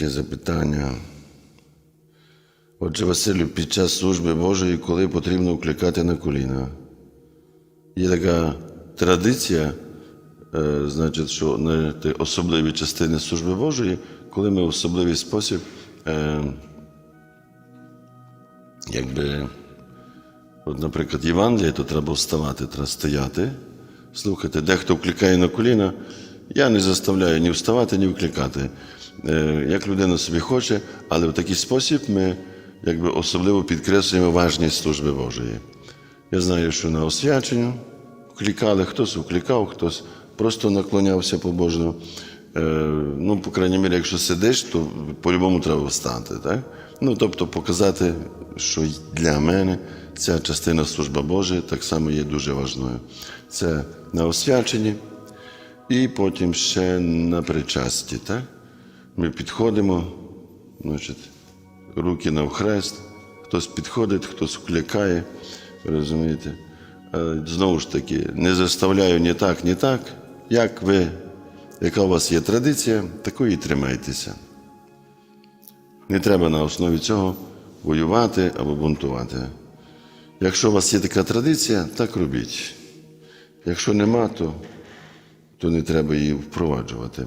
Таке запитання. Отже, Василю, під час служби Божої, коли потрібно вкликати на коліна, є така традиція, е, значить, що на ті особливі частини служби Божої, коли ми в особливий спосіб, е, якби, от, наприклад, Євангеліє, то треба вставати, треба стояти, слухати. Дехто вкликає на коліна. Я не заставляю ні вставати, ні вкликати. Е, Як людина собі хоче, але в такий спосіб ми якби, особливо підкреслюємо важність служби Божої. Я знаю, що на освяченню вкликали, хтось вкликав, хтось просто наклонявся побожно. Е, ну, по крайній мірі, якщо сидиш, то по-любому треба встати. Так? Ну, тобто показати, що для мене ця частина служби Божої так само є дуже важною. Це на освяченні і потім ще на причасті. Так? Ми підходимо, значить, руки навхрест, хтось підходить, хтось вкликає, розумієте. Е, Знову ж таки, не заставляю ні так, ні так. Як ви, яка у вас є традиція, такої тримайтеся. Не треба на основі цього воювати або бунтувати. Якщо у вас є така традиція, так робіть. Якщо нема, то, то не треба її впроваджувати.